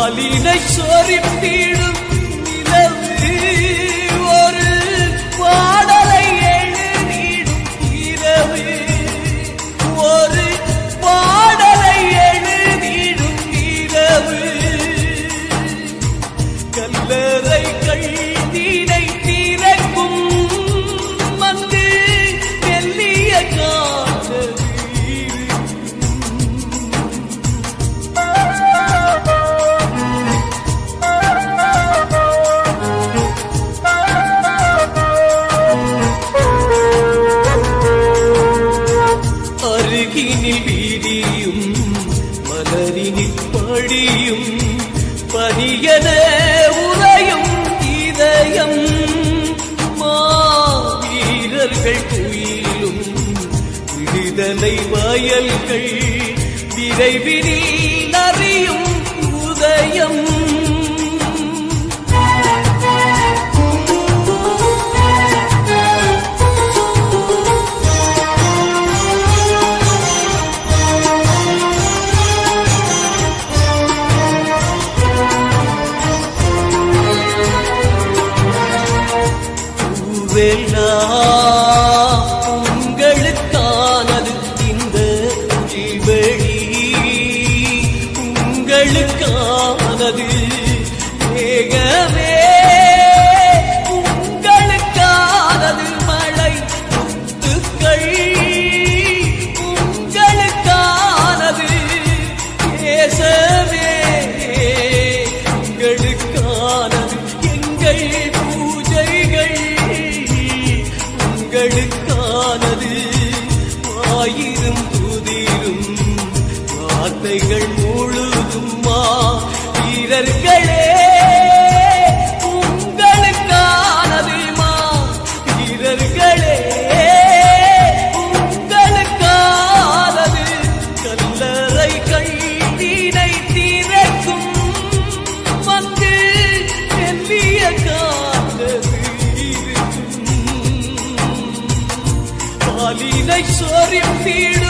மாலினை சொரிந்திடும் நிலவு. பொழியும் பனியனே உறையும் இதயம் மாவீரர்கள் குயிலும் விடுதலை வயல்கள் விரைவினே உங்களுக்கானது இந்த புலிவழி உங்களுக்கானது வேகமே. உங்களுக்கானது மழை முத்துக்கள். கண்களுக்கானது ஆயிரும் புதிரும் வார்த்தைகள் முழுதும்மா வீரர்களே. sorry, I'm feeling.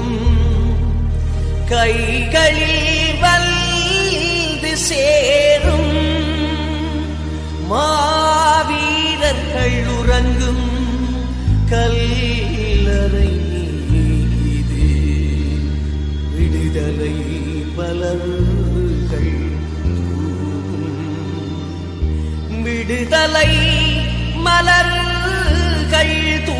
போதும். கைகளில் வந்து சேரும். மாவீரர்கள் உறங்கும் கல்லறை இது விடுதலை மலர்கள் விடுதலை மலர்கள் தூ